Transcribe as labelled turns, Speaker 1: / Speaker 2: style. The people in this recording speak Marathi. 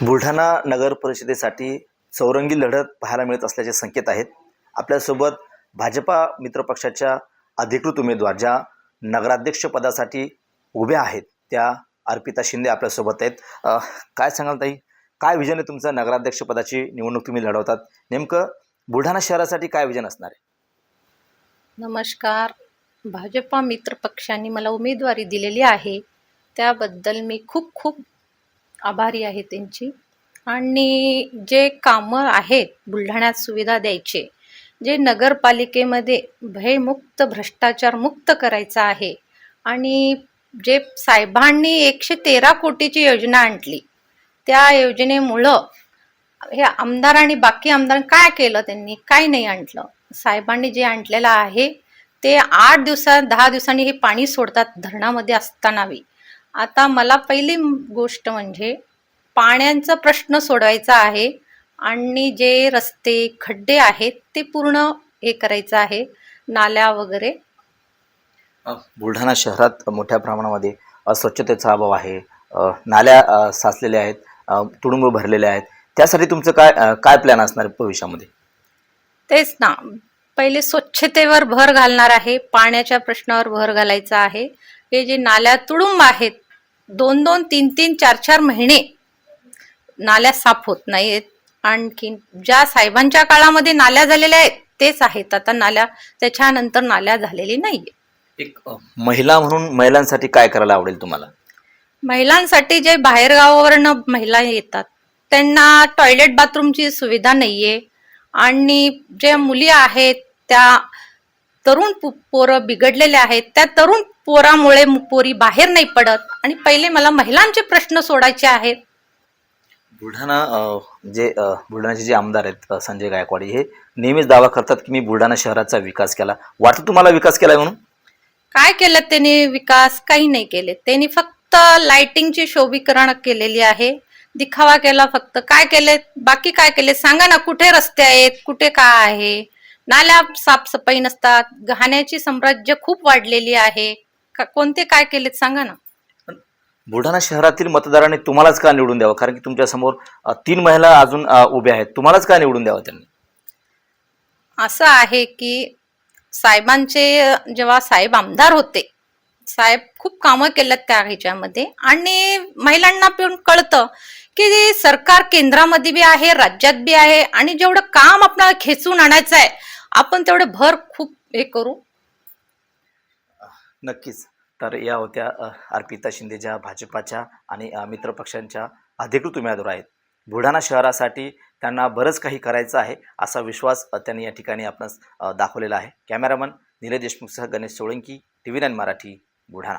Speaker 1: बुलढाणा नगर परिषदेसाठी चौरंगी लढत पाहायला मिळत असल्याचे संकेत आहेत. आपल्यासोबत भाजपा मित्रपक्षाच्या अधिकृत उमेदवार ज्या नगराध्यक्षपदासाठी उभ्या आहेत त्या अर्पिता शिंदे आपल्यासोबत आहेत. काय सांगाल ताई? काय विजन आहे तुमचं नगराध्यक्षपदाची निवडणूक तुम्ही लढवतात. नेमकं बुलढाणा शहरासाठी काय विजन असणार आहे?
Speaker 2: नमस्कार. भाजपा मित्रपक्षांनी मला उमेदवारी दिलेली आहे. त्याबद्दल मी खूप खूप आभारी आहे त्यांची. आणि जे कामं आहेत बुलढाण्यात सुविधा द्यायचे जे नगरपालिकेमध्ये भयमुक्त भ्रष्टाचारमुक्त करायचं आहे आणि जे साहेबांनी एकशे तेरा कोटीची योजना आणली त्या योजनेमुळं हे आमदार आणि बाकी आमदार काय केलं त्यांनी? काय नाही आणलं. साहेबांनी जे आणलेलं आहे ते आठ दिवसात दहा दिवसांनी हे पाणी सोडतात धरणामध्ये असतानाही आता मला पहिली गोष्ट म्हणजे पाण्याचा प्रश्न सोडवायचा आहे आणि जे रस्ते खड्डे आहेत ते पूर्ण हे करायचं आहे नाल्या वगैरे.
Speaker 1: बुलढाणा शहरात मोठ्या प्रमाणामध्ये अस्वच्छतेचा अभाव आहे. नाल्या साचलेल्या आहेत तुडुंब भरलेले आहेत. त्यासाठी तुमचं काय काय प्लॅन असणार आहे भविष्यामध्ये?
Speaker 2: तेच ना. पहिले स्वच्छतेवर भर घालणार आहे पाण्याच्या प्रश्नावर भर घालायचा आहे. हे जे नाल्या तुडुंब आहेत दोन दोन तीन तीन चार चार महिने नाल्या साफ होत नाहीत आणखीन ज्या साहेबांच्या काळामध्ये नाल्या झालेल्या आहेत तेच आहेत. आता नाल्या त्याच्यानंतर नाल्या झालेली नाही
Speaker 1: एक महिला म्हणून महिलांसाठी काय करायला आवडेल तुम्हाला?
Speaker 2: महिलांसाठी जे बाहेरगावावरनं महिला येतात त्यांना टॉयलेट बाथरूमची सुविधा नाहीये. आणि जे मुली आहेत त्या तरुण पोरं बिघडलेले आहेत त्या तरुण पोरामुळे पोरी बाहेर नाही पडत. आणि पहिले मला महिलांचे प्रश्न सोडायचे आहेत.
Speaker 1: बुलढाणा जे अ, बुलढाण्याचे जे आमदार आहेत संजय गायकवाडी हे नेहमीच दावा करतात की मी बुलढाणा शहराचा विकास केला. वाटतं तुम्हाला विकास केलाय म्हणून?
Speaker 2: काय केलं त्यांनी? विकास काही नाही केले. त्यांनी फक्त लाइटिंगची शोभीकरण केलेली आहे. दिखावा केला फक्त. काय केले? बाकी काय केले? सांगा ना कुठे रस्ते आहेत? कुठे काय आहे? नाल्या साफसफाई नसतात. घाण्याची साम्राज्य खूप वाढलेली आहे. का- कोणते काय केलेत सांगा ना.
Speaker 1: बुलढाणा शहरातील मतदारांनी तुम्हालाच का निवडून द्यावं? कारण की तुमच्यासमोर अ, तीन महिला अजून अ, उभ्या आहेत. तुम्हालाच का निवडून द्यावं त्यांनी?
Speaker 2: असं आहे की साहेबांचे जेव्हा साहेब आमदार होते साहेब खूप कामं केलं त्या ह्याच्यामध्ये. आणि महिलांना पण कळतं की सरकार केंद्रामध्ये बी आहे राज्यात बी आहे आणि जेवढं काम आपल्याला खेचून आणायचं आहे आपण तेवढं भर खूप हे करू.
Speaker 1: नक्कीच. तर या होत्या अर्पिता शिंदे ज्या भाजपाच्या आणि मित्रपक्षांच्या अधिकृत उमेदवार आहेत. बुलढाणा शहरासाठी त्यांना बरंच काही करायचं आहे असा विश्वास त्यांनी या ठिकाणी आपण दाखवलेला आहे. Cameraman Nilay देशमुखसह Ganesh Solanki T V nine Marathi Buldhana.